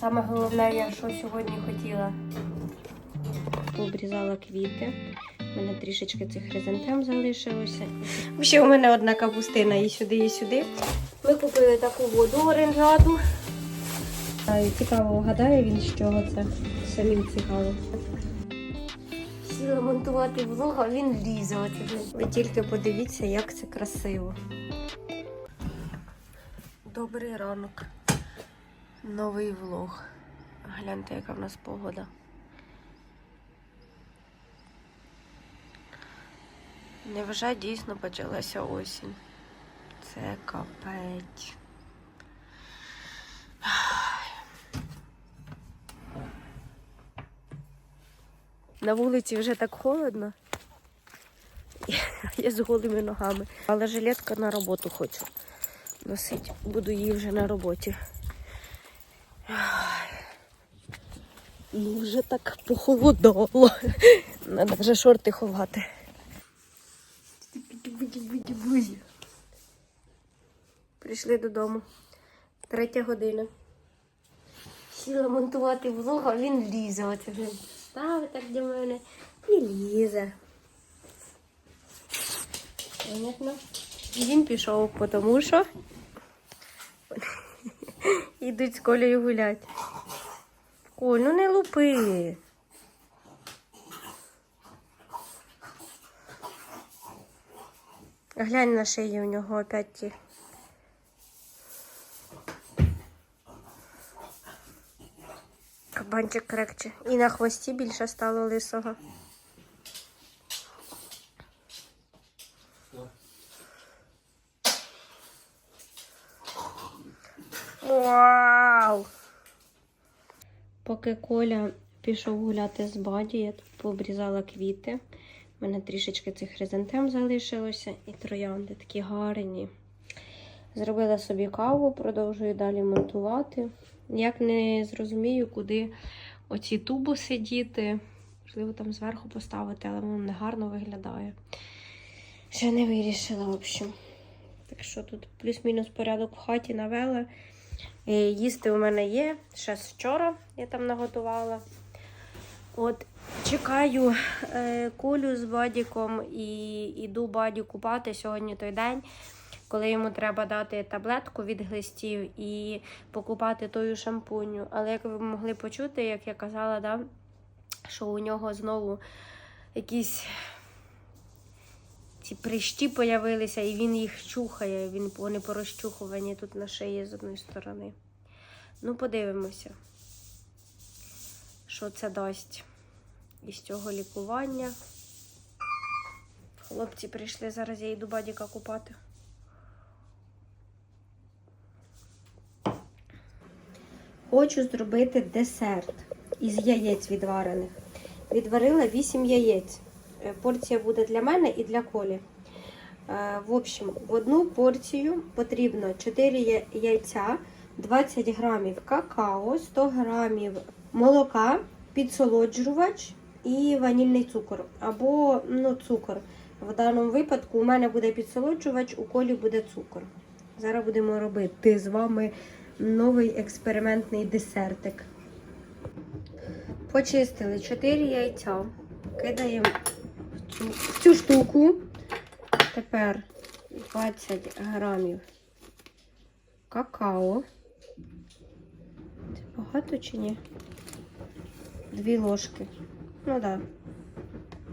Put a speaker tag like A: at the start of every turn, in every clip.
A: Саме головне, я що сьогодні хотіла. Обрізала квіти. У мене трішечки цих хризантем залишилося. Ще у мене одна капустина і сюди, і сюди. Ми купили таку воду оренжату. Цікаво, вгадає він, з чого це. Самим цікаво. Сіла монтувати влог, а він лізе. Ви тільки подивіться, як це красиво. Добрий ранок. Новий влог. Гляньте, яка в нас погода. Невже дійсно почалася осінь? Це капець. На вулиці вже так холодно. Я з голими ногами. Але жилетка на роботу хочу носити. Буду її вже на роботі. Ну, вже так похолодало. Треба вже шорти ховати. Прийшли додому. Третя година. Сіла монтувати влог, а він лізе. Оце він ставить так для мене і лізе. Понятно? Він пішов, тому що йдуть з Колею гулять. Коль, ну не лупи. Глянь на шиї у нього опять ті. Кабанчик крекче. І на хвості більше стало лисого. Вау! Поки Коля пішов гуляти з баді, я тут пообрізала квіти. У мене трішечки цих хризантем залишилося і троянди такі гарні. Зробила собі каву, продовжую далі монтувати. Як не зрозумію, куди оці тубуси діти. Можливо, там зверху поставити, але воно не гарно виглядає. Ще не вирішила, в общем. Так що тут плюс-мінус порядок в хаті навела. Їсти у мене є. Ще з вчора я там наготувала. От чекаю е, кулю з бадіком і йду баді купати сьогодні той день, коли йому треба дати таблетку від глистів і покупати тою шампуню. Але як ви могли почути, як я казала, да, що у нього знову якісь ці прищі появилися, і він їх чухає. Він вони порозчухувані тут на шиї з одної сторони. Ну, подивимося, що це дасть із цього лікування. Хлопці прийшли, зараз я йду бадіка купати. Хочу зробити десерт із яєць відварених. Відварила 8 яєць. Е, Порція буде для мене і для колі. Е, В общем, в одну порцію потрібно 4 яйця, 20 грамів какао, 100 грамів молока, підсолоджувач і ванільний цукор. Або ну, цукор. В даному випадку у мене буде підсолоджувач, у колі буде цукор. Зараз будемо робити з вами новий експериментний десертик. Почистили 4 яйця. Кидаємо цю, цю штуку. Тепер 20 грамів какао. Це багато чи ні? Дві ложки. Ну так. Да.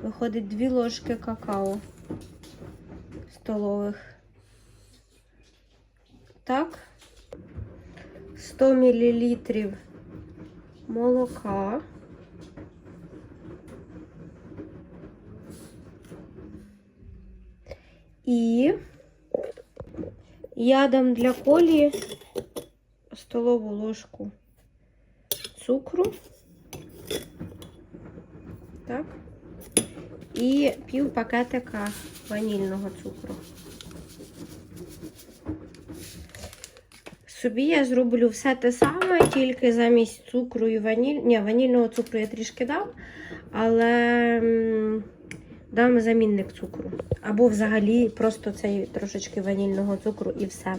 A: Виходить дві ложки какао столових. Так. 100 мл молока. І я дам для колі столову ложку цукру. Так. І пів пакетика ванільного цукру. Собі я зроблю все те саме, тільки замість цукру і ваніль. Ні, ванільного цукру я трішки дав, але дам замінник цукру. Або взагалі просто цей трошечки ванільного цукру і все.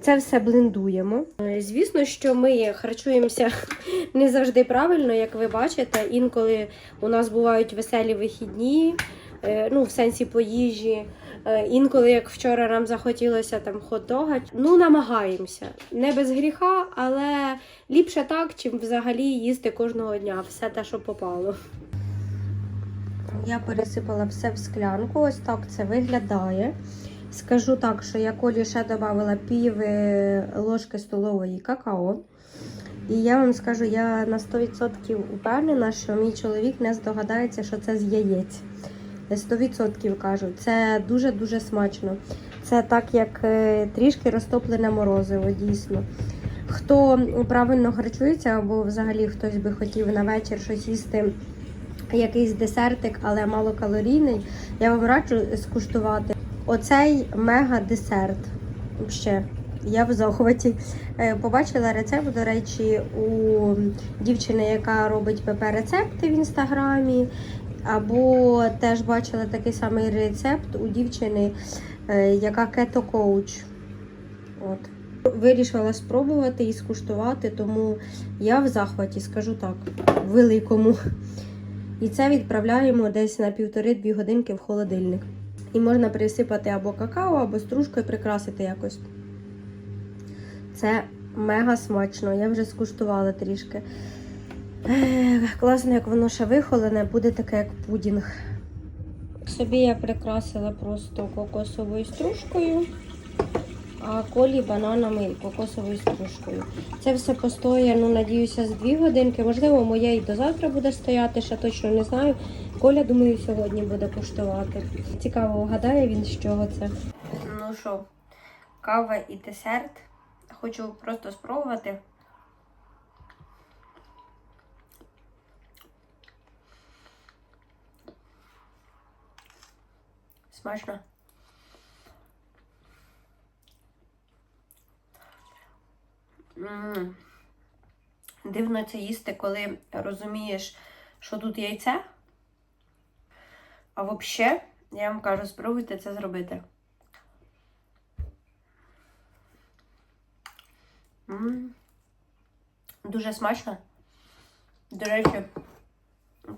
A: Це все блендуємо. Е, Звісно, що ми харчуємося не завжди правильно, як ви бачите. Інколи у нас бувають веселі вихідні, е, ну, в сенсі по їжі. Е, Інколи, як вчора нам захотілося там хот-дога, ну намагаємося. Не без гріха, але ліпше так, чим взагалі їсти кожного дня все те, що попало. Я пересипала все в склянку, ось так це виглядає. Скажу так, що я колі ще додала пів е, ложки столової какао. І я вам скажу, я на 100% упевнена, що мій чоловік не здогадається, що це з яєць. 100% кажу, це дуже-дуже смачно. Це так, як е, трішки розтоплене морозиво, дійсно. Хто правильно харчується, або взагалі хтось би хотів на вечір щось їсти, якийсь десертик, але малокалорійний, я вам раджу скуштувати. Оцей мега-десерт. Ще я в захваті. Е, Побачила рецепт, до речі, у дівчини, яка робить ПП-рецепти в інстаграмі. Або теж бачила такий самий рецепт у дівчини, е, яка кето-коуч. От. Вирішила спробувати і скуштувати, тому я в захваті, скажу так, великому. І це відправляємо десь на півтори-дві годинки в холодильник. І можна присипати або какао, або стружкою прикрасити якось. Це мега смачно, я вже скуштувала трішки. Ех, Класно, як воно ще вихолене, буде таке, як пудінг. Собі я прикрасила просто кокосовою стружкою, колі бананами і кокосовою стружкою. Це все постоє, ну, надіюся, з 2 годинки. Можливо, моє і до завтра буде стояти, ще точно не знаю. Коля, думаю, сьогодні буде коштувати. Цікаво, вгадає він, з чого це. Ну що, кава і десерт. Хочу просто спробувати. Смачно. Дивно це їсти, коли розумієш, що тут яйце. А взагалі, я вам кажу, спробуйте це зробити. М. Дуже смачно. До речі,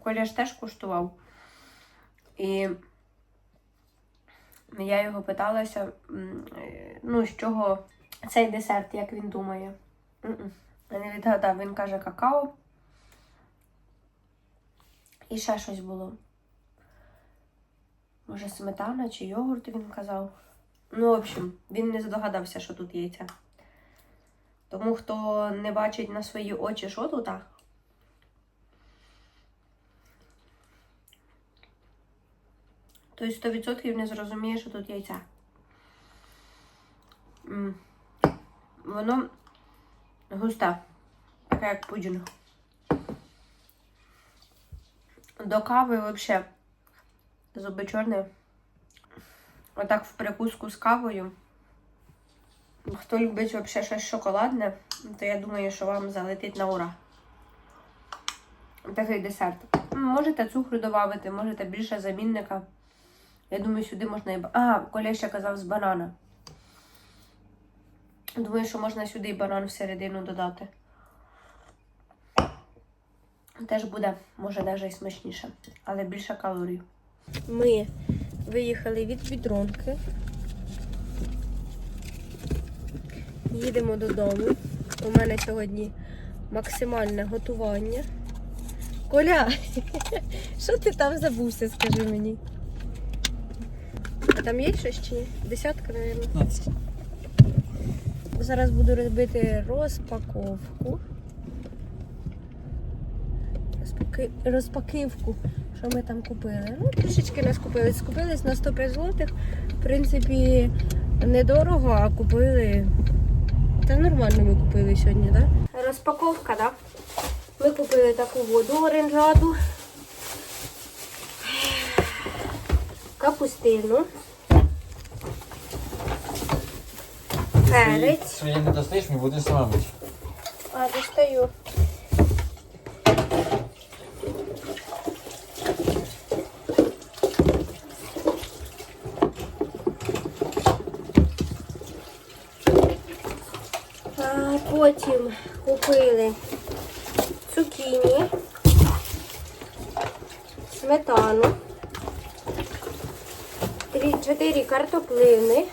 A: Коля ж теж куштував. І я його питалася, ну, з чого цей десерт, як він думає. Не відгадав, він каже какао. І ще щось було. Може, сметана чи йогурт він казав. Ну, в общем, він не здогадався, що тут яйця. Тому хто не бачить на свої очі, що тут, а, той 100% не зрозуміє, що тут яйця. Воно густе, таке як пудінг. До кави взагалі зуби чорні. Отак в прикуску з кавою. Хто любить взагалі щось шоколадне, то я думаю, що вам залетить на ура. Такий десерт. Можете цукру додати, можете більше замінника. Я думаю, сюди можна і. А, Коля ще казав з банана. Думаю, що можна сюди і банан всередину додати. Теж буде, може, навіть і смачніше, але більше калорій. Ми виїхали від відронки. Їдемо додому. У мене сьогодні максимальне готування. Коля, що ти там забувся, скажи мені? А там є щось чи ні? Десятка, мабуть.
B: 15.
A: Зараз буду робити розпаковку. Розпаки... Розпаківку, що ми там купили. Ну, трішечки нас купили. Скупились на 105 злотих. В принципі, недорого, а купили. Та нормально ми купили сьогодні, так? Да? Розпаковка, так? Да? Ми купили таку воду оранжаду. Капустину. Перець.
B: Своє не достаєш, ми будемо сама мити.
A: А, достаю. Потім купили цукіні, сметану, 4 картоплини.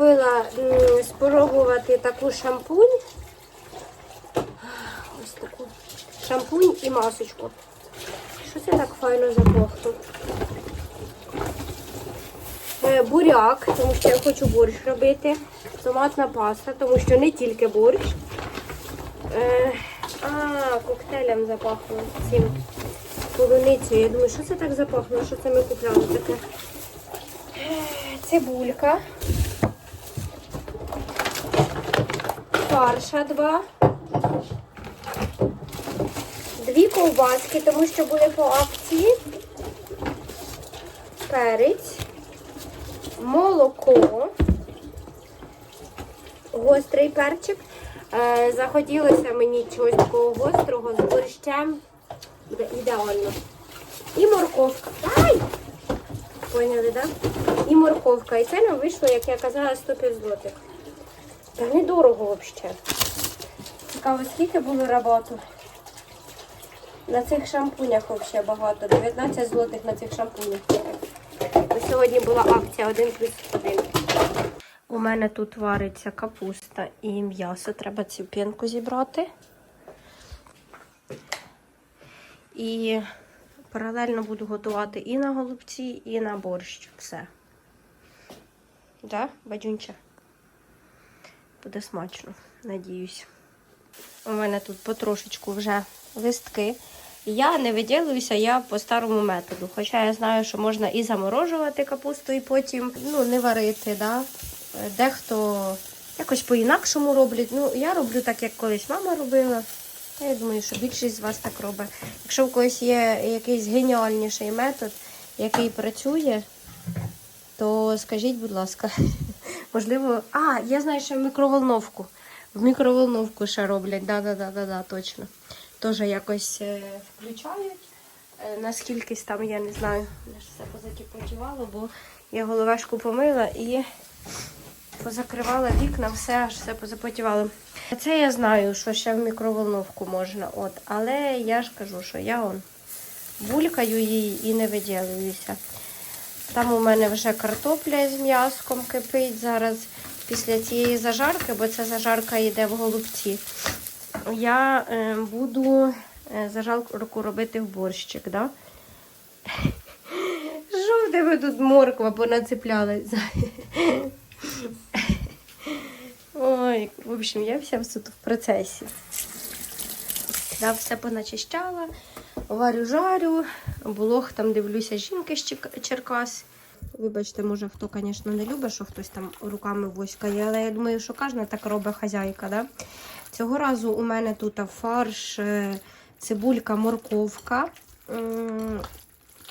A: Купила спробувати таку шампунь. Ось таку шампунь і масочку. Що це так файно запахло? Е, Буряк, тому що я хочу борщ робити. Томатна паста, тому що не тільки борщ. Е, а, коктейлем запахло цим полуницею. Я думаю, що це так запахло? Що це ми купляли таке? Е, Цибулька. Фарша два. Дві ковбаски, тому що були по акції. Перець. Молоко. Гострий перчик. Е, захотілося мені чогось такого гострого з борщем. Буде ідеально. І морковка. Ай! Поняли, так? Да? І морковка. І це нам вийшло, як я казала, 105 злотих. Та недорого взагалі. Цікаво, скільки було роботу? На цих шампунях взагалі багато. 19 злотих на цих шампунях. Ось Сьогодні була акція 1 плюс 1. У мене тут вариться капуста і м'ясо. Треба цю пінку зібрати. І паралельно буду готувати і на голубці, і на борщ. Все. Да, бадюнча? Буде смачно, надіюсь. У мене тут потрошечку вже листки. Я не виділююся, я по старому методу. Хоча я знаю, що можна і заморожувати капусту, і потім ну, не варити. Да? Дехто якось по-інакшому роблять. Ну, я роблю так, як колись мама робила. Я думаю, що більшість з вас так робить. Якщо в когось є якийсь геніальніший метод, який працює, то скажіть, будь ласка, можливо. А, я знаю, що в мікроволновку. В мікроволновку ще роблять, да-да-да, точно. Теж якось е, включають. Е, наскільки там, я не знаю, я ж все позакипотівало, бо я головешку помила і позакривала вікна, все аж все позапотівало. Це я знаю, що ще в мікроволновку можна, от, але я ж кажу, що я он булькаю її і не виділююся. Там у мене вже картопля з м'яском кипить зараз після цієї зажарки, бо ця зажарка йде в голубці. Я е, буду е, зажарку робити в борщик, да? Що в тут морква понацеплялась? Ой, в общем, я вся тут в процесі. Я все поначищала, варю жарю, блог там дивлюся жінки з Черкас. Вибачте, може, хто, звісно, не любить, що хтось там руками воськає, але я думаю, що кожна так робить хазяйка. Да? Цього разу у мене тут фарш, е, цибулька, морковка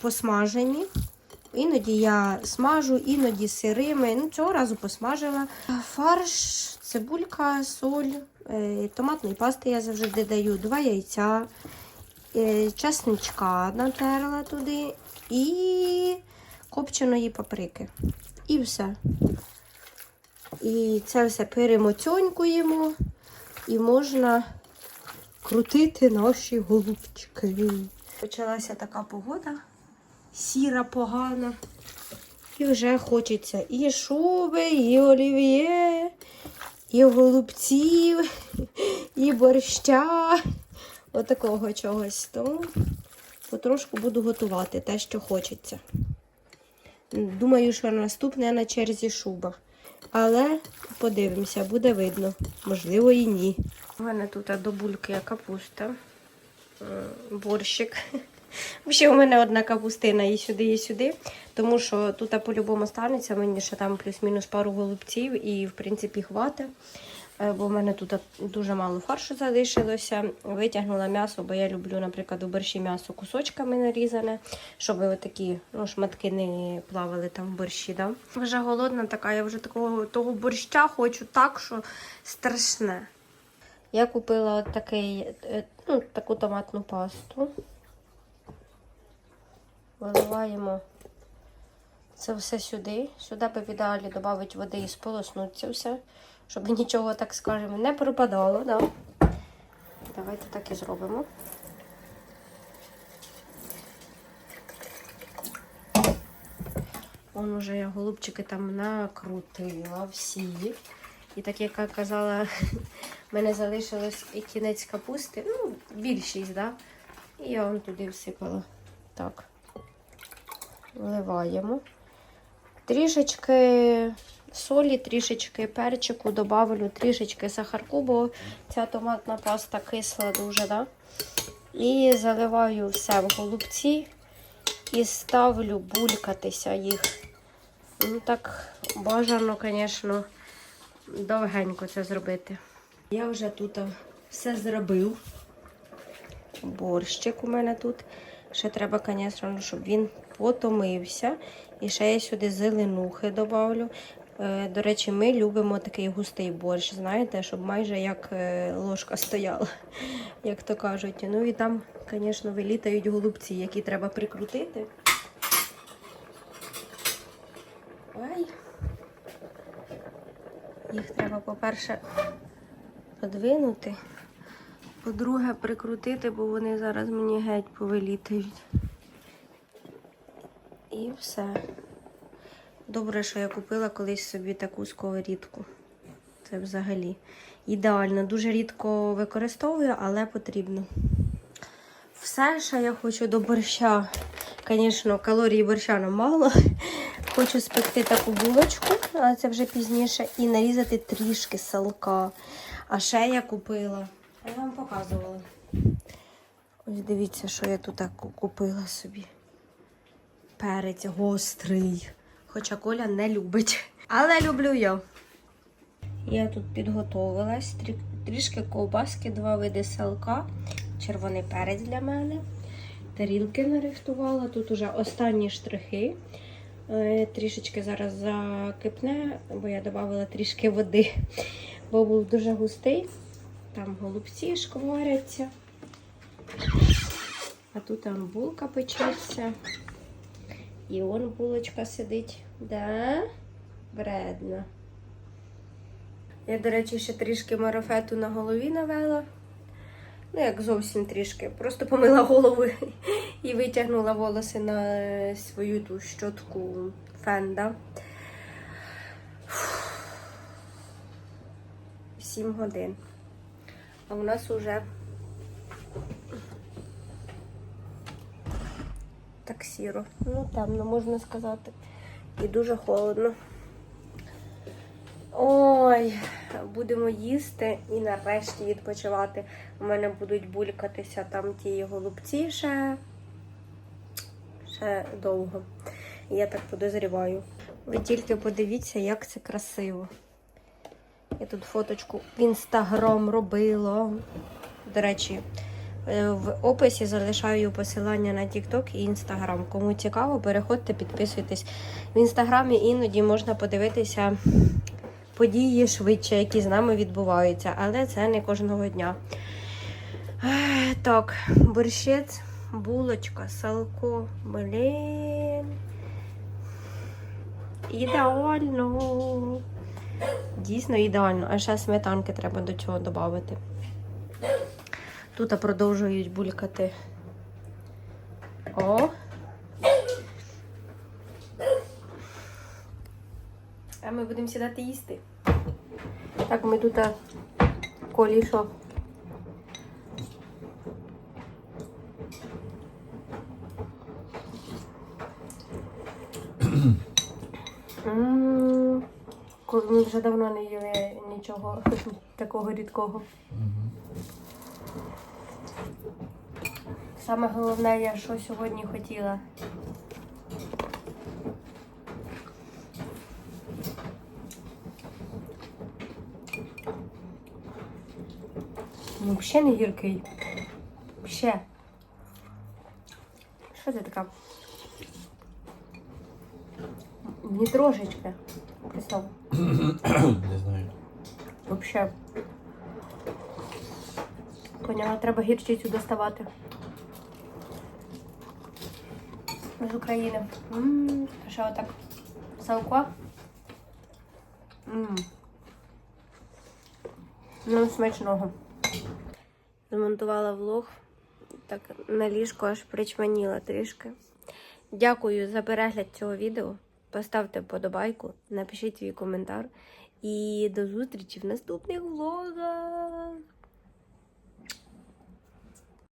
A: посмажені. Іноді я смажу, іноді сирими. Ну, цього разу посмажила. Фарш, цибулька, соль, е, томатної пасти я завжди даю, два яйця, чесничка натерла туди і копченої паприки. І все. І це все перемоцьонькуємо і можна крутити наші голубчики. Почалася така погода, сіра погана. І вже хочеться і шуби, і олів'є, і голубців, і борща. Отакого чогось. Тому потрошку буду готувати те, що хочеться. Думаю, що наступне на черзі шуба. Але подивимося, буде видно. Можливо, і ні. У мене тут до бульки капуста, е, борщик. Ще у мене одна капустина і сюди, і сюди. Тому що тут по-любому станеться, мені ще там плюс-мінус пару голубців і, в принципі, хватить. Е, Бо в мене тут дуже мало фаршу залишилося. Витягнула м'ясо, бо я люблю, наприклад, у борщі м'ясо кусочками нарізане, щоб такі ну, шматки не плавали там в борщі. Да? Вже голодна така, я вже такого того борща хочу так, що страшне. Я купила такий, е, ну, таку томатну пасту. Виливаємо це все сюди. Сюди би в ідеалі додати води і сполоснути це все. Щоб нічого, так скажемо, не пропадало. Да? Давайте так і зробимо. Он уже я голубчики там накрутила всі. І так як я казала, в мене залишилось і кінець капусти, ну, більшість, да? І я вам туди всипала. Так. Вливаємо. Трішечки солі, трішечки перчику добавлю, трішечки сахарку, бо ця томатна паста кисла дуже, да? І заливаю все в голубці і ставлю булькатися їх. Ну так бажано, звісно, довгенько це зробити. Я вже тут все зробив. Борщик у мене тут. Ще треба, звісно, щоб він потомився. І ще я сюди зеленухи додавлю. Е, До речі, ми любимо такий густий борщ, знаєте, щоб майже як е, ложка стояла, як то кажуть. Ну і там, звісно, вилітають голубці, які треба прикрутити. Ой. Їх треба, по-перше, подвинути. По-друге, прикрутити, бо вони зараз мені геть повилітають. І все. Добре, що я купила колись собі таку сковорідку. Це взагалі ідеально. Дуже рідко використовую, але потрібно. Все, що я хочу до борща. Звісно, калорій борща нам мало. Хочу спекти таку булочку, але це вже пізніше, і нарізати трішки салка. А ще я купила. Я вам показувала. Ось дивіться, що я тут купила собі. Перець гострий. Хоча Коля не любить. Але люблю я. Я тут підготовилась. Трі- Трішки ковбаски, два види салка, червоний перець для мене. Тарілки нарихтувала. Тут уже останні штрихи. Е, Трішечки зараз закипне, бо я додавала трішки води, бо був дуже густий. Там голубці шкваряться. А тут там булка печеться. І он булочка сидить. Да? Вредно. Я, до речі, ще трішки марафету на голові навела. Ну, як зовсім трішки. Просто помила голову і витягнула волоси на е, свою ту щотку фенда. Сім годин. А у нас уже так сіро. Ну, темно, можна сказати. І дуже холодно. Ой, будемо їсти і нарешті відпочивати. У мене будуть булькатися там ті голубці ще, ще довго. Я так подозріваю. Ви тільки подивіться, як це красиво. Я тут фоточку в інстаграм робила. До речі, в описі залишаю посилання на TikTok і Instagram. Кому цікаво, переходьте, підписуйтесь. В інстаграмі іноді можна подивитися події швидше, які з нами відбуваються, але це не кожного дня. Так, борщець, булочка, салко, блін. Ідеально. Дійсно ідеально. А ще сметанки треба до цього додати. Тут продовжують булькати. О! А ми будемо сідати їсти. Так, ми тут а, колі що? Ми вже давно не їли нічого такого рідкого. Саме головне, я що сьогодні хотіла. Ну, взагалі не гіркий. Ще. Що це така? Не трошечки. Представ.
B: Не знаю.
A: Вообще. Поняла, треба гірчицю доставати. З України. М, А що отак? Салко? М. Ну, смачного. Змонтувала влог. Так на ліжку аж причманіла трішки. Дякую за перегляд цього відео. Поставте вподобайку, напишіть свій коментар. І до зустрічі в наступних влогах.